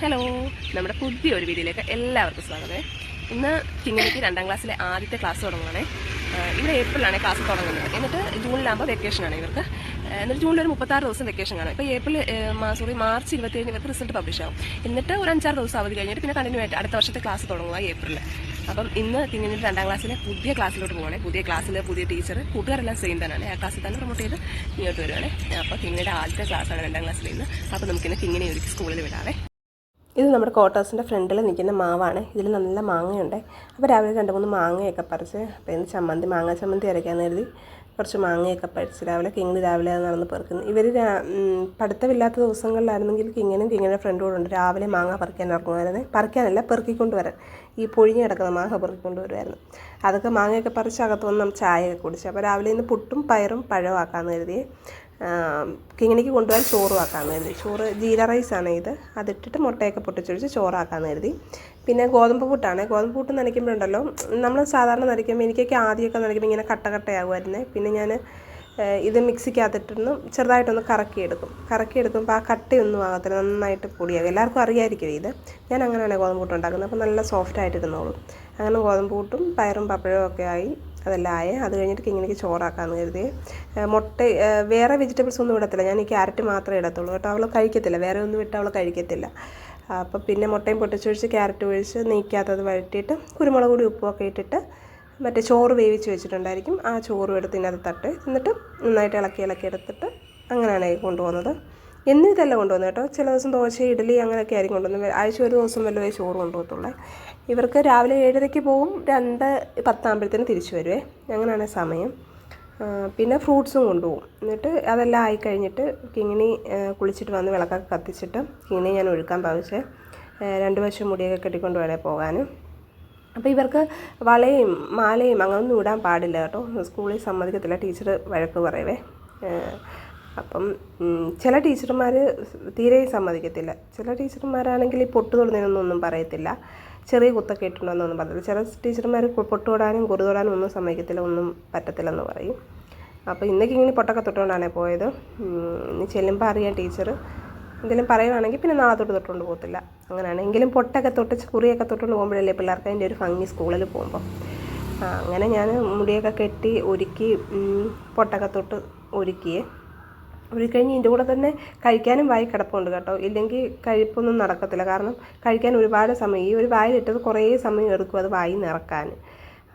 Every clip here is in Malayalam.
ഹലോ നമ്മുടെ പുതിയ ഒരു വീഡിയോയിലേക്ക് എല്ലാവർക്കും സ്വാഗതം. ഇന്ന് കിങ്ങിണിക്ക് രണ്ടാം ക്ലാസ്സിലെ ആദ്യത്തെ ക്ലാസ് തുടങ്ങുകയാണ് ഇവിടെ ഏപ്രിലാണ് ക്ലാസ് തുടങ്ങുന്നത്. എന്നിട്ട് ജൂണിലാകുമ്പോൾ വെക്കേഷനാണ് ഇവർക്ക്. എന്നിട്ട് ജൂണിൽ ഒരു മുപ്പത്താറ് ദിവസം വെക്കേഷൻ കാണും ഇപ്പോൾ ഏപ്രിൽ സോറി മാർച്ച് ഇരുപത്തേഴിന് ഇവർക്ക് റിസൾട്ട് പബ്ലിഷ് ആവും. എന്നിട്ട് ഒരു അഞ്ചാറ് ദിവസം അവധി കഴിഞ്ഞിട്ട് പിന്നെ കണ്ടിന്യൂ ആയിട്ട് അടുത്ത വർഷത്തെ ക്ലാസ് തുടങ്ങുക ഏപ്രിൽ അപ്പം ഇന്ന് കിങ്ങിണി രണ്ടാം ക്ലാസ്സിലെ പുതിയ ക്ലാസ്സിലോട്ട് പോകണേ പുതിയ ക്ലാസ്സിലെ പുതിയ ടീച്ചർ കൂട്ടുകാരെല്ലാം സെയിം തന്നെയാണ്. ആ ക്ലാസ്സിൽ തന്നെ പ്രൊമോട്ട് ചെയ്ത് ഇങ്ങോട്ട് വരുവാണ്. അപ്പോൾ കിങ്ങിണിയുടെ ആദ്യത്തെ ക്ലാസ്സാണ് രണ്ടാം ക്ലാസ്സിൽ ഇന്ന്. അപ്പോൾ നമുക്കിന്ന് തിങ്ങനെ ഒരു സ്കൂളിൽ വിടാവേ. ഇത് നമ്മുടെ ക്വാർട്ടേഴ്സിന്റെ ഫ്രണ്ടിൽ നിൽക്കുന്ന മാവാണ്. ഇതിൽ നല്ല മാങ്ങയുണ്ട്. അപ്പോൾ രാവിലെ രണ്ട് മൂന്ന് മാങ്ങയൊക്കെ പറിച്ച് അപ്പോൾ ഇന്ന് ചമ്മന്തി മാങ്ങ ചമ്മന്തി അരയ്ക്കാൻ കരുതി കുറച്ച് മാങ്ങയൊക്കെ പറിച്ച് രാവിലെ കിങ്ങിന് രാവിലെ നടന്ന് പെറുക്കുന്നു ഇവർ പഠിത്തമില്ലാത്ത ദിവസങ്ങളിലായിരുന്നെങ്കിൽ കിങ്ങിനും കിങ്ങിന്റെ ഫ്രണ്ടും കൂടെ ഉണ്ട്. രാവിലെ മാങ്ങ പറിക്കാൻ ഇറങ്ങുമായിരുന്നു. പറിക്കാനല്ല പെറുക്കിക്കൊണ്ട് വരാൻ ഈ പൊഴിഞ്ഞ് കിടക്കുന്ന മാങ്ങ പെറുക്കിക്കൊണ്ട് വരുമായിരുന്നു അതൊക്കെ മാങ്ങയൊക്കെ പറിച്ച് അകത്ത് വന്ന് നമ്മൾ ചായയൊക്കെ കുടിച്ചു. അപ്പോൾ രാവിലെ ഇന്ന് പുട്ടും പയറും പഴവും ആക്കാമെന്ന് കരുതി കിങ്ങിണിക്ക് കൊണ്ടുപോകാൻ ചോറ് കരുതി. ചോറ് ജീര റൈസാണ് ഇത്. അതിട്ടിട്ട് മുട്ടയൊക്കെ പൊട്ടിച്ചൊഴിച്ച് ചോറാക്കാമെന്ന് കരുതി. പിന്നെ ഗോതമ്പ് പുട്ടാണ്. ഗോതമ്പ് പുട്ട് നനയ്ക്കുമ്പോഴുണ്ടല്ലോ നമ്മൾ സാധാരണ നനയ്ക്കുമ്പോൾ എനിക്കൊക്കെ ആദ്യമൊക്കെ നനയ്ക്കുമ്പോൾ ഇങ്ങനെ കട്ട പിന്നെ ഞാൻ ഇത് മിക്സിക്കകത്തിട്ടൊന്ന് ചെറുതായിട്ടൊന്ന് കറക്കിയെടുക്കും. കറക്കിയെടുക്കുമ്പോൾ ആ കട്ടയൊന്നും ആകത്തില്ല നന്നായിട്ട് പൊടിയാകും. എല്ലാവർക്കും അറിയായിരിക്കും ഇത്? ഞാൻ അങ്ങനെയാണ് ഗോതമ്പ് പുട്ട് ഉണ്ടാക്കുന്നത്. അപ്പോൾ നല്ല സോഫ്റ്റായിട്ട് ഇരുന്നോളും അങ്ങനെ ഗോതമ്പ് പുട്ടും പയറും പപ്പഴവും ഒക്കെ ആയി അതെല്ലാം ആയി അത് കഴിഞ്ഞിട്ട് കിങ്ങിണിക്ക് ചോറാക്കാമെന്ന് കരുതി. മുട്ട വേറെ വെജിറ്റബിൾസ് ഒന്നും ഇടത്തില്ല. ഞാൻ ഈ ക്യാരറ്റ് മാത്രമേ ഇടത്തുള്ളൂ കേട്ടോ. അവൾ കഴിക്കത്തില്ല. വേറെ ഒന്നും ഇട്ട് അവൾ കഴിക്കത്തില്ല. അപ്പോൾ പിന്നെ മുട്ടയും പൊട്ടിച്ചൊഴിച്ച് ക്യാരറ്റ് ഒഴിച്ച് നീക്കാത്തത് വഴറ്റിയിട്ട് കുരുമുളക് പൊടി ഉപ്പുമൊക്കെ ഇട്ടിട്ട് മറ്റേ ചോറ് വേവിച്ച് വെച്ചിട്ടുണ്ടായിരിക്കും. ആ ചോറും എടുത്ത് ഇതിനകത്ത് തട്ട്. എന്നിട്ട് നന്നായിട്ട് ഇളക്കി ഇളക്കി എടുത്തിട്ട് അങ്ങനെയാണ് കൊണ്ടുപോകുന്നത്. എന്നും ഇതല്ല കേട്ടോ. ചില ദിവസം ദോശ ഇഡ്ഡലി അങ്ങനെയൊക്കെ ആയിരിക്കും കൊണ്ടുവന്നത്. ആഴ്ച ഒരു ദിവസം വല്ലതേ ചോറ് കൊണ്ടുപോകത്തുള്ളേ. ഇവർക്ക് രാവിലെ ഏഴരയ്ക്ക് പോകും രണ്ട് പത്താകുമ്പോഴത്തേന് തിരിച്ചു വരുവേ. അങ്ങനെയാണ് സമയം. പിന്നെ ഫ്രൂട്ട്സും കൊണ്ടുപോകും. എന്നിട്ട് അതെല്ലാം ആയി കഴിഞ്ഞിട്ട് കിങ്ങിണി കുളിച്ചിട്ട് വന്ന് വിളക്കൊക്കെ കത്തിച്ചിട്ട് കിങ്ങിണി ഞാൻ ഒഴുക്കാൻ പാവിച്ച് രണ്ട് വശം മുടിയൊക്കെ കെട്ടിക്കൊണ്ട് വേണേൽ പോകാനും അപ്പോൾ ഇവർക്ക് വളയും മാലയും അങ്ങനൊന്നും ഇടാൻ പാടില്ല കേട്ടോ. സ്കൂളിൽ സമ്മതിക്കത്തില്ല. ടീച്ചർ വഴക്ക് പറയവേ. അപ്പം ചില ടീച്ചർമാർ തീരെ സമ്മതിക്കത്തില്ല. ചില ടീച്ചർമാരാണെങ്കിൽ ഈ പൊട്ട് തൊടുന്നതിനൊന്നും പറയത്തില്ല. ചെറിയ കുത്തൊക്കെ ഇട്ടുണ്ടെന്നൊന്നും പറയത്തില്ല. ചില ടീച്ചർമാർ പൊട്ട് തൊടാനും കുറി തൊടാനും ഒന്നും സമ്മതിക്കത്തില്ല ഒന്നും പറ്റത്തില്ലെന്ന് പറയും. അപ്പോൾ ഇന്നൊക്കെ ഇങ്ങനെ പൊട്ടൊക്കെ തൊട്ടുകൊണ്ടാണ് പോയത്. ഇനി ചെല്ലുമ്പോൾ അറിയാം ടീച്ചർ എന്തെങ്കിലും പറയുവാണെങ്കിൽ പിന്നെ നാളെ തൊട്ട് തൊട്ടുകൊണ്ട് പോകത്തില്ല. അങ്ങനെയാണ്. എങ്കിലും പൊട്ടൊക്കെ തൊട്ട് കുറിയൊക്കെ തൊട്ടുകൊണ്ട് പോകുമ്പോഴല്ലേ പിള്ളേർക്ക് അതിന്റെ ഒരു ഭംഗി സ്കൂളിൽ പോകുമ്പോൾ അങ്ങനെ ഞാൻ മുടിയൊക്കെ കെട്ടി ഒരുക്കി പൊട്ടൊക്കെ തൊട്ട് ഒരുക്കിയേ. ഒരുക്കഴിഞ്ഞ് ഇതിന്റെ കൂടെ തന്നെ കഴിക്കാനും വായി കിടപ്പുണ്ട് കേട്ടോ. ഇല്ലെങ്കിൽ കഴിപ്പൊന്നും നടക്കത്തില്ല. കാരണം കഴിക്കാൻ ഒരുപാട് സമയം ഈ ഒരു വായിലിട്ടത് കുറേ സമയം എടുക്കും അത് വായി നിറക്കാൻ.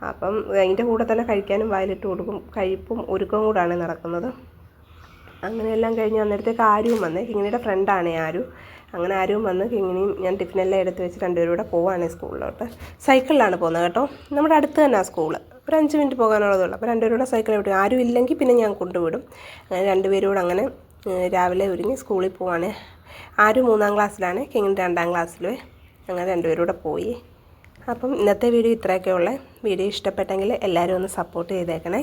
അപ്പം അതിന്റെ കൂടെ തന്നെ കഴിക്കാനും വായിലിട്ട് കൊടുക്കും. കഴിപ്പും ഒരുക്കവും കൂടാണ് നടക്കുന്നത്. അങ്ങനെയെല്ലാം കഴിഞ്ഞ് അന്നേരത്തേക്ക് ആരും വന്നേ. കിങ്ങിണിയുടെ ഫ്രണ്ടാണ് ആരു. അങ്ങനെ ആരും വന്ന് ഇങ്ങനെയും ഞാൻ ടിഫിനെല്ലാം എടുത്ത് വെച്ച് രണ്ടുപേരും കൂടെ പോവാണ് സ്കൂളിലോട്ട്. സൈക്കിളിലാണ് പോകുന്നത് കേട്ടോ. നമ്മുടെ അടുത്ത് തന്നെ ആ സ്കൂൾ. ഒരു അഞ്ച് മിനിറ്റ് പോകാനുള്ളതുള്ളൂ. അപ്പോൾ രണ്ടുപേരും കൂടെ സൈക്കിൾ വിട്ടു. ആരും ഇല്ലെങ്കിൽ പിന്നെ ഞാൻ കൊണ്ടുവിടും. അങ്ങനെ രണ്ടുപേരും കൂടെ അങ്ങനെ രാവിലെ ഒരുങ്ങി സ്കൂളിൽ പോവാണ്. ആരും മൂന്നാം ക്ലാസ്സിലാണ് കിങ്ങിന് രണ്ടാം ക്ലാസ്സിലും. അങ്ങനെ രണ്ടുപേരും കൂടെ പോയി. അപ്പം ഇന്നത്തെ വീഡിയോ ഇത്രയൊക്കെ ഉള്ളത് വീഡിയോ ഇഷ്ടപ്പെട്ടെങ്കിൽ എല്ലാവരും ഒന്ന് സപ്പോർട്ട് ചെയ്തേക്കണേ.